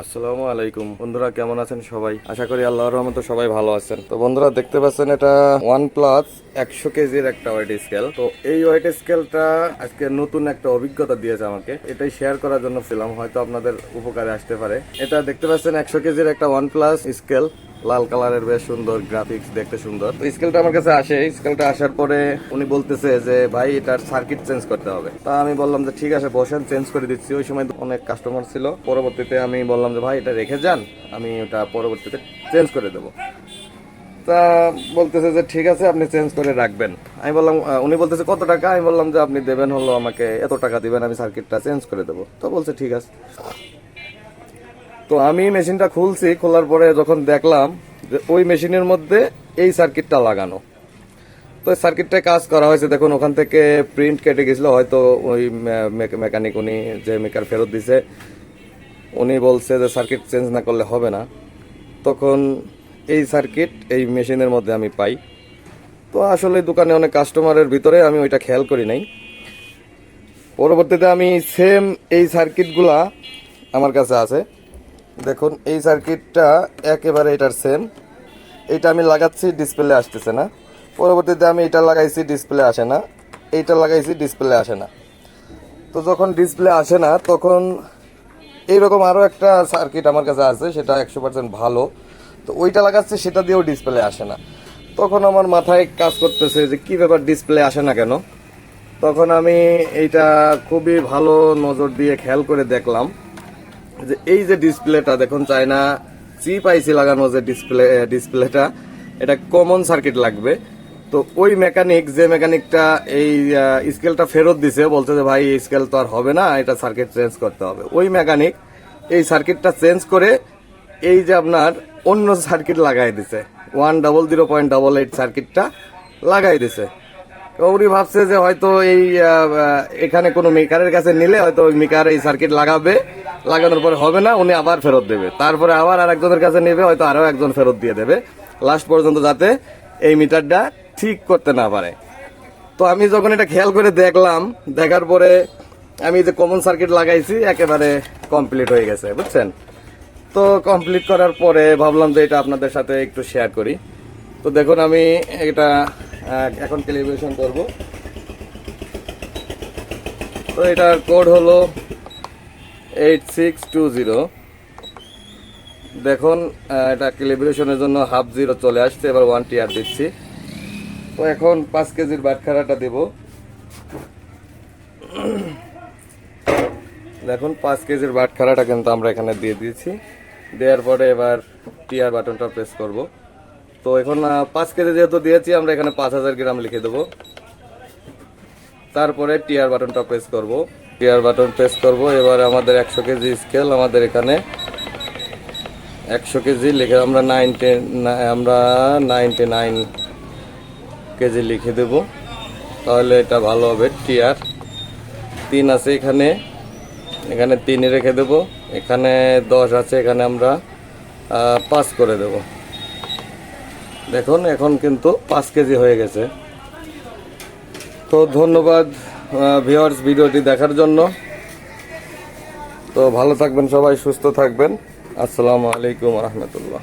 আসসালামু আলাইকুম। বন্ধুরা, কেমন আছেন সবাই? আশা করি আল্লাহর রহমতে সবাই ভালো আছেন। তো বন্ধুরা, দেখতে পাচ্ছেন এটা ওয়ান প্লাস একশো কেজির একটা ওয়েট স্কেল তো এই ওয়েট স্কেলটা আজকে নতুন একটা অভিজ্ঞতা দিয়েছে আমাকে। এটাই শেয়ার করার জন্য ছিলাম হয়তো আপনাদের উপকারে আসতে পারে। এটা দেখতে পাচ্ছেন একশো কেজির একটা ওয়ান প্লাস স্কেল লাল কালারের বেশ সুন্দর গ্রাফিক্স দেখতে সুন্দর। তো স্কেলটা আমার কাছে আসে। স্কেলটা আসার পরে উনি বলতেছে যে, ভাই, এটার সার্কিট চেঞ্জ করতে হবে। তা আমি বললাম যে, ঠিক আছে, বসেন চেঞ্জ করে দিচ্ছি। ওই সময় অনেক কাস্টমার ছিল। পরবর্তীতে আমি বললাম যে, ভাই, এটা রেখে যান। আমি ওটা পরবর্তীতে চেঞ্জ করে দেবো। তা বলতেছে যে, ঠিক আছে, আপনি চেঞ্জ করে রাখবেন। আমি বললাম উনি বলতেছে, কত টাকা? আমি বললাম যে, আপনি দেবেন হলো আমাকে এত টাকা দিবেন, আমি সার্কিটটা চেঞ্জ করে দেবো। তো বলছে, ঠিক আছে। তো আমি মেশিনটা খুলছি, খোলার পরে যখন দেখলাম যে ওই মেশিনের মধ্যে এই সার্কিটটা লাগানো। তো সার্কিটটায় কাজ করা হয়েছে, দেখুন ওখান থেকে প্রিন্ট কেটে গেছিল, হয়তো ওই মেকানিক উনি যে মেকার ফেরত দিছে, উনি বলছে যে সার্কিট চেঞ্জ না করলে হবে না। তখন এই সার্কিট এই মেশিনের মধ্যে আমি পাই। তো আসলে দোকানে অনেক কাস্টমারের ভিতরে আমি ওইটা খেয়াল করি নাই। পরবর্তীতে আমি সেম এই সার্কিটগুলা আমার কাছে আছে। দেখুন, এই সার্কিটটা একেবারে এটার সেম এটা আমি লাগাচ্ছি ডিসপ্লে আসতেছে না। পরবর্তীতে আমি এটা লাগাইছি ডিসপ্লে আসে না। এইটা লাগাইছি ডিসপ্লে আসে না। তো যখন ডিসপ্লে আসে না, তখন এইরকম আরও একটা সার্কিট আমার কাছে আছে, সেটা একশো পার্সেন্ট ভালো। তো ওইটা লাগাচ্ছে, সেটা দিয়েও ডিসপ্লে আসে না। তখন আমার মাথায় কাজ করতেছে যে কি ব্যাপার ডিসপ্লে আসে না কেন? তখন আমি এইটা খুবই ভালো নজর দিয়ে খেয়াল করে দেখলাম। যে এই যে ডিসপ্লেটা দেখুন চায়না চিপ আইসি লাগানো যে ডিসপ্লে ডিসপ্লেটা এটা কমন সার্কিট লাগবে। তো ওই মেকানিক যে মেকানিকটা এই স্কেলটা ফেরত দিছে, বলছে যে, ভাই, এই স্কেল তো আর হবে না, এটা সার্কিট চেঞ্জ করতে হবে। ওই মেকানিক এই সার্কিটটা চেঞ্জ করে এই যে আপনার অন্য সার্কিট লাগাই দিছে। One double zero point double eight সার্কিটটা লাগাই দিছে। উনি ভাবছে যে হয়তো এই এখানে কোনো মেকারের কাছে নিলে হয়তো ওই মেকার এই সার্কিট লাগাবে, লাগানোর পরে হবে না, উনি আবার ফেরত দেবে। তারপরে আবার আর একজনের কাছে নেবে, হয়তো আরও একজন ফেরত দিয়ে দেবে। লাস্ট পর্যন্ত যাতে এই মিটারটা ঠিক করতে না পারে। তো আমি যখন এটা খেয়াল করে দেখলাম, দেখার পরে আমি যে কমন সার্কিট লাগাইছি, একেবারে কমপ্লিট হয়ে গেছে, বুঝছেন? তো কমপ্লিট করার পরে ভাবলাম যে এটা আপনাদের সাথে একটু শেয়ার করি। তো দেখুন, আমি এটা এখন ক্যালিব্রেশন করব। তো এটার কোড হলো এইট সিক্স টু জিরো দেখুন এটা ক্যালিব্রেশনের জন্য হাফ জিরো চলে আসছে, এবার ওয়ান টিয়ার দিচ্ছি। তো এখন পাঁচ কেজির বাটখারাটা দেব। দেখুন, পাঁচ কেজির বাটখারাটা কিন্তু আমরা এখানে দিয়ে দিয়েছি। দেওয়ার পরে এবার টিয়ার বাটনটা প্রেস করব। তো এখন পাঁচ কেজি যেহেতু দিয়েছি, আমরা এখানে পাঁচ হাজার গ্রাম লিখে দেবো। তারপরে টিয়ার বাটনটা প্রেস করব। টিয়ার বাটন প্রেস করব। এবার আমাদের একশো কেজি স্কেল আমাদের এখানে একশো কেজি লিখে আমরা নাইনটি আমরা নাইনটি নাইন কেজি লিখে দেব। তাহলে এটা ভালো হবে টিয়ার। তিন আছে এখানে। এখানে তিন রেখে দেব। এখানে দশ আছে, এখানে আমরা পাঁচ করে দেব। দেখুন, এখন কিন্তু পাঁচ কেজি হয়ে গেছে। তো ধন্যবাদ ভিওয়ার্স ভিডিওটি দেখার জন্য। তো ভালো থাকবেন সবাই, সুস্থ থাকবেন। আসসালামু আলাইকুম রহমতুল্লাহ।